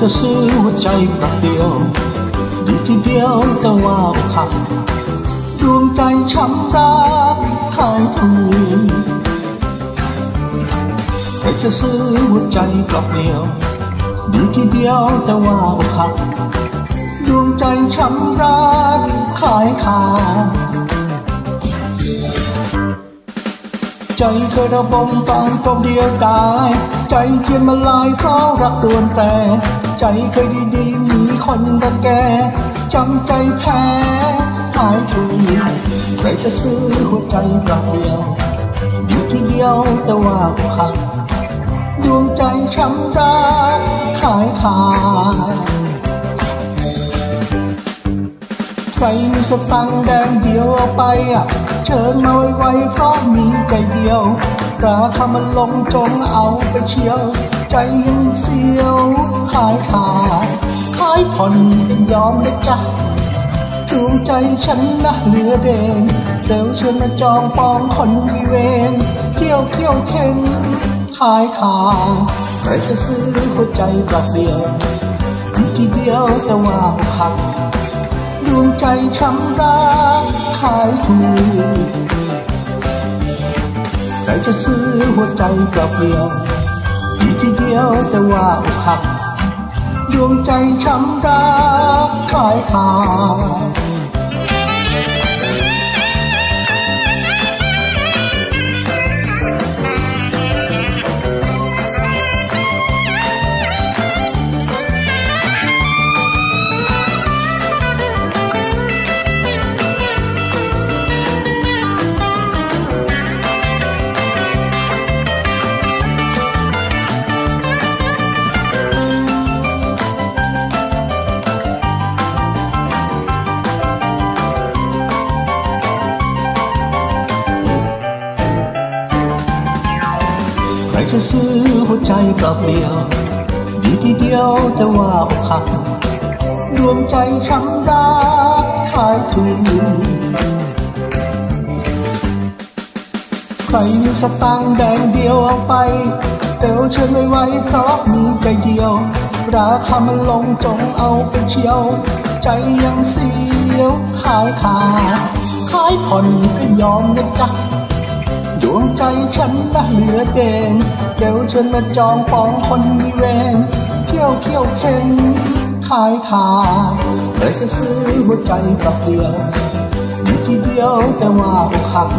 จะซื้อหัวใจกลับเดียว ดีทีเดียวแต่ว่าขัดดวงใจช้ำรักขายทุนใครจะซื้อหัวใจกลับเดียว ดีทีเดียวแต่ว่าขัดดวงใจช้ำรักขายขาด ใจเธอระบมตอนกลมเดียวดาย ใจเจียนมาลายเพราะรักดวนแปรใจเคยดีๆมีคนรังแกจำใจแพ้หายทุนใครจะซื้อหัวใจกลับเดียวอยู่ที่เดียวแต่ว่าขาดดวงใจช้ำรักขายขาด ใครมีสตังแดงเดียวเอาไปอะ เชิญมาไวๆเพราะมีใจเดียวราคามันลงจงเอาไปเชียว ใจยังเสียวขายขาดขายผ่อนยังยอมนะจ๊ะดวงใจฉันนะเหลือเด่นเร็วเชิญมาจองปองคนมีเวรเที่ยวเที่ยวเข็นขายขาดใครจะซื้อหัวใจกลับเดียวมีทีเดียวแต่ว่า ใจช้ำรักขายถูกใครจะซื้อหัวใจกลับเดียวดีทีเดียวแต่ว่าหัก ดวงใจช้ำรักขายขาด ใครจะซื้อหัวใจกลับเดียว ดีทีเดียวแต่ว่าอกหักดวงใจช้ำรักขายถูกใครมีสตางค์แดงเดียวเอาไปเร็วเชิญไม่ไหวเพราะมีใจเดียว ราคามันลงจงเอาไปเชียว ใจยังเสียวขายขาดขายผ่อนก็ยอมนะจ๊ะ ใจฉันน่ะเหลือเด่นเร็วเชิญมาจองปองคนมีเวรเที่ยวเที่ยวเข็นขายขาดเลยจะซื้อหัวใจกลับเดียวมีทีเดียวแต่ว่าอกหัก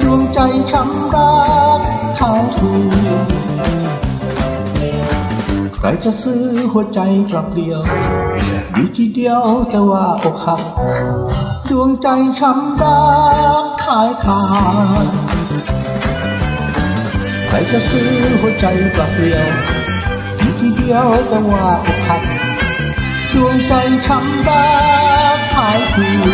ดวงใจช้ำรักขายถูใครจะซื้อหัวใจกลับเดียวมีทีเดียวแต่ว่าอกหัก ดวงใจช้ำรักขายขาด ครจะซื้อหัวใจกลับเดียวมีทีเดียวแต่ว่าอกหักดวงใจช้ำรักขายถูก